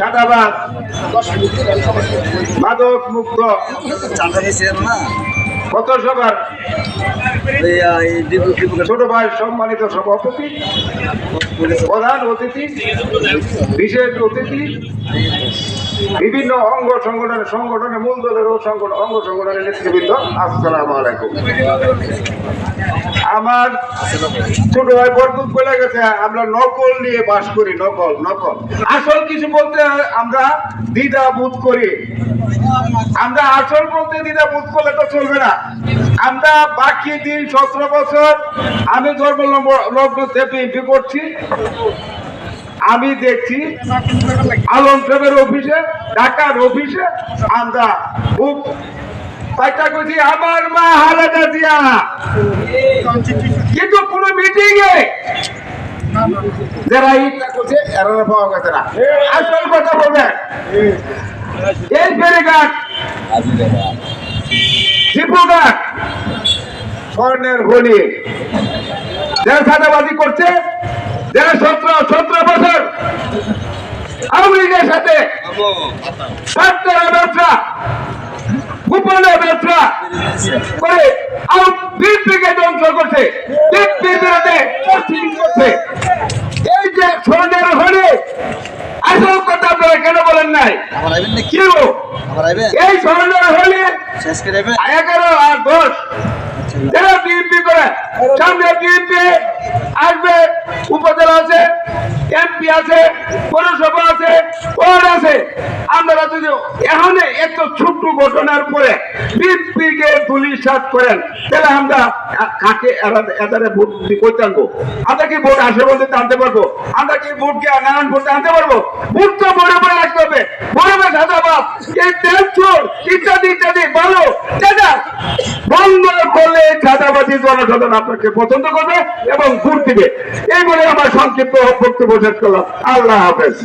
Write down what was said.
চাঁদাবাদ মাদক মুক্ত। কত সবার? ছোট ভাই সম্মানিত সভাপতি প্রধান অতিথি বিশেষ অতিথি বিভিন্ন অঙ্গ সংগঠনের সংগঠনের মূল দলের অঙ্গ সংগঠনের নেতৃবৃন্দ, আসসালাম আলাইকুম। আমার ছোট ভাই বরকুত বলে গেছে, আমরা নকল নিয়ে বাস করি, নকল নকল। আসল কিছু বলতে আমরা দ্বিধা বোধ করি। আমরা আসল বলতে দ্বিধা বোধ করলে তো চলবে না। আমরা বাকি দিন সতেরো বছর আমি ধর্ম লগ্ন বিএনপি করছি। আমি দেখছি আলম সাহেবের অফিসে, ঢাকার অফিসে, আমরা খুব করছি, আমার মা হারাদা দিয়া কিন্তু কোনো মিটিং এ যারা ইটা করছে আসল কথা বলবেন, এই ফেরিঘাট স্বর্ণের হোলি। যারা সাদাবাজি করছে, যারা সতেরো আওয়ামী লীগের সাথে সত্তর ব্যবসা গোপনে ব্যবসা করে বিএনপিকে ধ্বংস করছে বিএনপির বিরুদ্ধে করছে। এই যে স্বর্ণের হোলি আসল কথা আপনারা কেন বলেন নাই? আবার আইবেন নাকি? কি গো? আবার আইবেন? এই স্বর্ণের হোলি শেষ করে আইবেন? এগারো আর দশ যারা বিএনপি করে সামনে বিএনপি আসবে এমপি আছে, পৌরসভা আছে, ওয়ার্ড আছে। আমরা যদি এখন এত ছোট্ট ঘটনার পরে বিএনপি কে সাত করেন, তাহলে আমরা কাকে এদারে ভোট করতে আনব আমরা কি ভোট আসে বলতে আনতে পারব? আমরা কি ভোটকে নানান ভোট আনতে পারব? ভোট তো বড় বড় রাখতে হবে। বড় বড় সাদাবাদ, এই তেল চোর, ইত্যাদি ইত্যাদি, বলো। দাদা বন্ধ করলে চাঁদাবাজি জনসাধারণ আপনাকে পছন্দ করবে এবং ভোট দিবে। এই বলে আমার সংক্ষিপ্ত বক্তব্য শেষ করলাম। আল্লাহ হাফেজ।